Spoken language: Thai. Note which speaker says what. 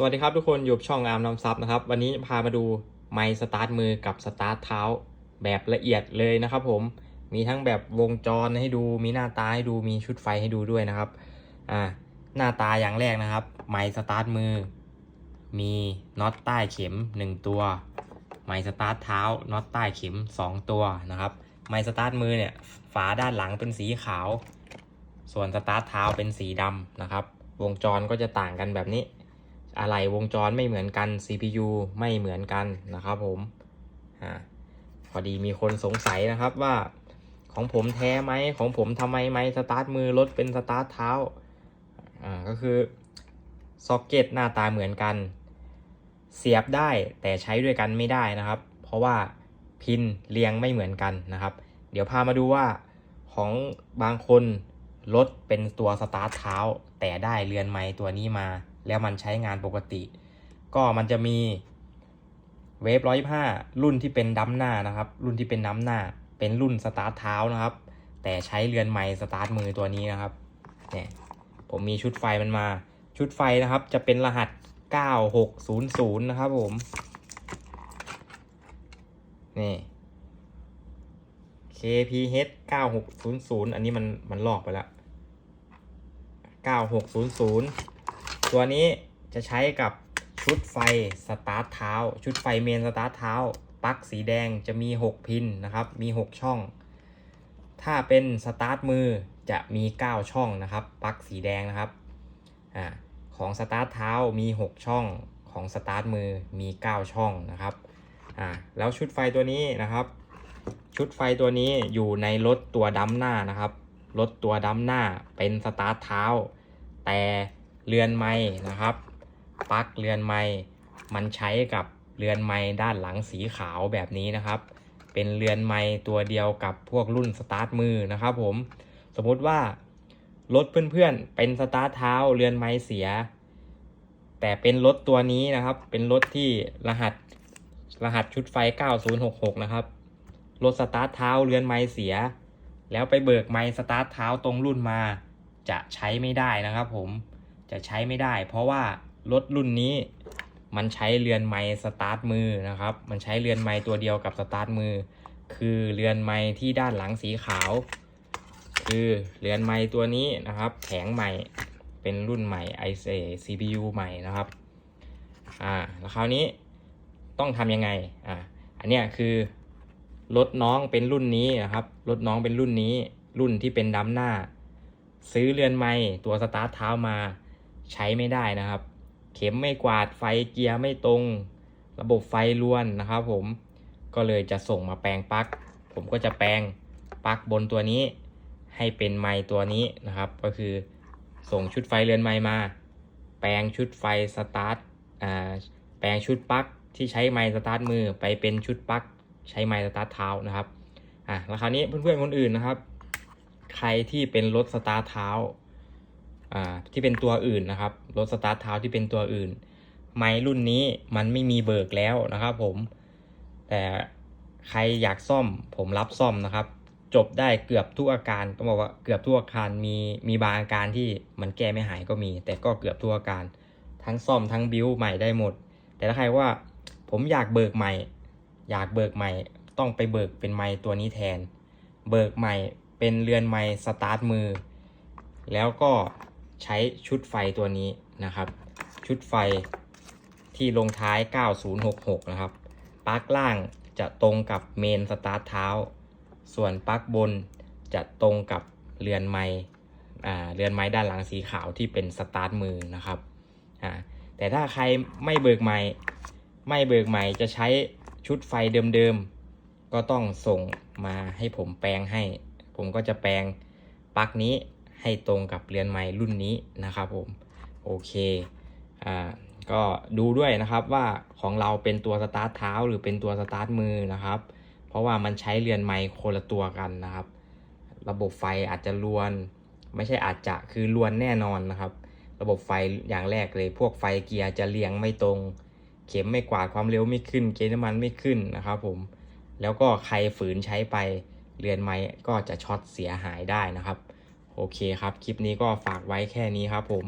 Speaker 1: สวัสดีครับทุกคนอยู่ช่องอาร์มนำซับนะครับ วันนี้พามาดูไมค์สตาร์ทมือกับสตาร์ทเท้าแบบละเอียดเลยนะครับผมมีทั้งแบบวงจรให้ดูมีหน้าตาให้ดูมีชุดไฟให้ดูด้วยนะครับอ่าหน้าตาอย่างแรกนะครับ ไมค์สตาร์ทมือ มีน็อตใต้เข็ม 1 ตัว ไมค์สตาร์ทเท้าน็อตใต้เข็ม 2 ตัวนะครับ ไมค์สตาร์ทมือเนี่ยฝาด้านหลังเป็นสีขาว ส่วนสตาร์ทเท้าเป็นสีดำนะครับ วงจรก็จะต่างกันแบบนี้ อะไรวงจรไม่เหมือนกัน CPU ไม่เหมือนกันนะครับผมอาพอดีมีคนสงสัยนะครับว่าของผมแท้ไหมของผมทำไมไม่สตาร์ทมือรถเป็นสตาร์ทเท้าอ่าก็คือซ็อกเก็ตหน้าตาเหมือนกัน เสียบได้แต่ใช้ด้วยกันไม่ได้นะครับ เพราะว่าพินเรียงไม่เหมือนกันนะครับ เดี๋ยวพามาดูว่าของบางคนรถเป็นตัวสตาร์ทเท้า แต่ได้เรือนไม้ตัวนี้มา แล้วมันใช้งานปกติ ก็มันจะมีเวฟร้อยห้ารุ่นที่เป็นดัมหน้านะครับ รุ่นที่เป็นดัมหน้า เป็นรุ่นสตาร์ทเท้านะครับ แต่ใช้เรือนไม้สตาร์ทมือตัวนี้นะครับ เนี่ยผมมีชุดไฟมันมา ชุดไฟนะครับ จะเป็นรหัส 9600 นะครับผม นี่ KPH 9600 อันนี้มันมันลอกไปแล้ว 9600 ตัวนี้จะใช้กับชุดไฟสตาร์ทเท้า ชุดไฟเมนสตาร์ทเท้าปลั๊กสีแดงจะมี 6 พินนะครับ มี 6 ช่อง ถ้าเป็นสตาร์ทมือจะมี 9 ช่องนะครับปลั๊กสีแดงนะครับอ่าของสตาร์ทเท้ามี 6 ช่องของสตาร์ทมือมี 9 ช่องนะครับอ่าแล้วชุดไฟตัวนี้นะครับ ชุดไฟตัวนี้อยู่ในรถตัวดัมหน้านะครับรถตัวดัมหน้าเป็นสตาร์ทเท้า แต่ เรือนไม้นะครับปลั๊กเรือนไม้มันใช้กับเรือนไม้ด้านหลังสีขาวแบบนี้นะครับ เป็นเรือนไม้ตัวเดียวกับพวกรุ่นสตาร์ทมือนะครับผมสมมติว่ารถเพื่อนๆเป็นสตาร์ทเท้าเรือนไม้เสีย แต่เป็นรถตัวนี้นะครับ เป็นรถที่รหัสรหัสชุดไฟ 9066 นะครับรถสตาร์ทเท้าเรือนไม้เสีย แล้วไปเบิกไม้สตาร์ทเท้าตรงรุ่นมา จะใช้ไม่ได้นะครับผม จะใช้ไม่ได้ เพราะว่ารถรุ่นนี้มันใช้เรือนไม้สตาร์ทมือนะครับ มันใช้เรือนไม้ตัวเดียวกับสตาร์ทมือ คือเรือนไม้ที่ด้านหลังสีขาว คือเรือนไม้ตัวนี้นะครับ แผงใหม่เป็นรุ่นใหม่ i c CPU ใหม่นะครับอ่าแล้วคราวนี้ต้องทำยังไงอ่าอันเนี้ยคือรถน้องเป็นรุ่นนี้นะครับรถน้องเป็นรุ่นนี้ รุ่นที่เป็นดัมหน้า ซื้อเรือนไม้ตัวสตาร์ทเท้ามา ใช้ไม่ได้นะครับ เข็มไม่กวาดไฟเกียร์ไม่ตรง ระบบไฟล้วนนะครับ ผมก็เลยจะส่งมาแปลงปลั๊กผมก็จะแปลงปลั๊กบนตัวนี้ ให้เป็นไม้ตัวนี้นะครับ ก็คือส่งชุดไฟเรือนไม้มา แปลงชุดไฟสตาร์ทอ่าแปลงชุดปลั๊กที่ใช้ไม้สตาร์ทมือไปเป็นชุดปลั๊กใช้ไม้สตาร์ทเท้านะครับอะแล้วคราวนี้เพื่อนๆคนอื่นนะครับ ใครที่เป็นรถสตาร์ทเท้าอ่า ที่เป็นตัวอื่นนะครับ รถสตาร์ทเท้าที่เป็นตัวอื่น ไม้รุ่นนี้มันไม่มีเบิกแล้วนะครับ ผม แต่ใครอยากซ่อมผมรับซ่อมนะครับ จบได้เกือบทุกอาการต้องบอกว่าเกือบทุกอาการมีมีบางอาการที่มันแก้ไม่หายก็มี แต่ก็เกือบทุกอาการ ทั้งซ่อมทั้งบิวใหม่ได้หมด แต่ถ้าใครว่า ผมอยากเบิกใหม่ อยากเบิกใหม่ ต้องไปเบิกเป็นไม้ตัวนี้แทน เบิกใหม่เป็นเรือนไม้สตาร์ทมือ แล้วก็ ใช้ชุดไฟตัวนี้นะครับ ชุดไฟที่ลงท้าย 9066 นะครับปลั๊กล่างจะตรงกับเมนสตาร์ทเท้า ส่วนปลั๊กบนจะตรงกับเรือนไม้อ่าเรือนไม้ด้านหลังสีขาวที่เป็นสตาร์ทมือนะครับแต่ถ้าใครไม่เบิกใหม่ไม่เบิกใหม่จะใช้ชุดไฟเดิมๆ ก็ต้องส่งมาให้ผมแปลงให้ ผมก็จะแปลงปลั๊กนี้ ให้ตรงกับเรือนไม้รุ่นนี้นะครับผมโอเคอ่าก็ดูด้วยนะครับว่าของเราเป็นตัวสตาร์ทเท้าหรือเป็นตัวสตาร์ทมือนะครับ เพราะว่ามันใช้เรือนไม้คนละตัวกันนะครับ ระบบไฟอาจจะลวน ไม่ใช่อาจจะคือลวนแน่นอนนะครับ ระบบไฟอย่างแรกเลยพวกไฟเกียร์จะเรียงไม่ตรง เข็มไม่กวาดความเร็วไม่ขึ้น เกณฑ์น้ำมันไม่ขึ้นนะครับผมแล้วก็ใครฝืนใช้ไปเรือนไม้ก็จะช็อตเสียหายได้นะครับ โอเคครับ คลิปนี้ก็ฝากไว้แค่นี้ครับผม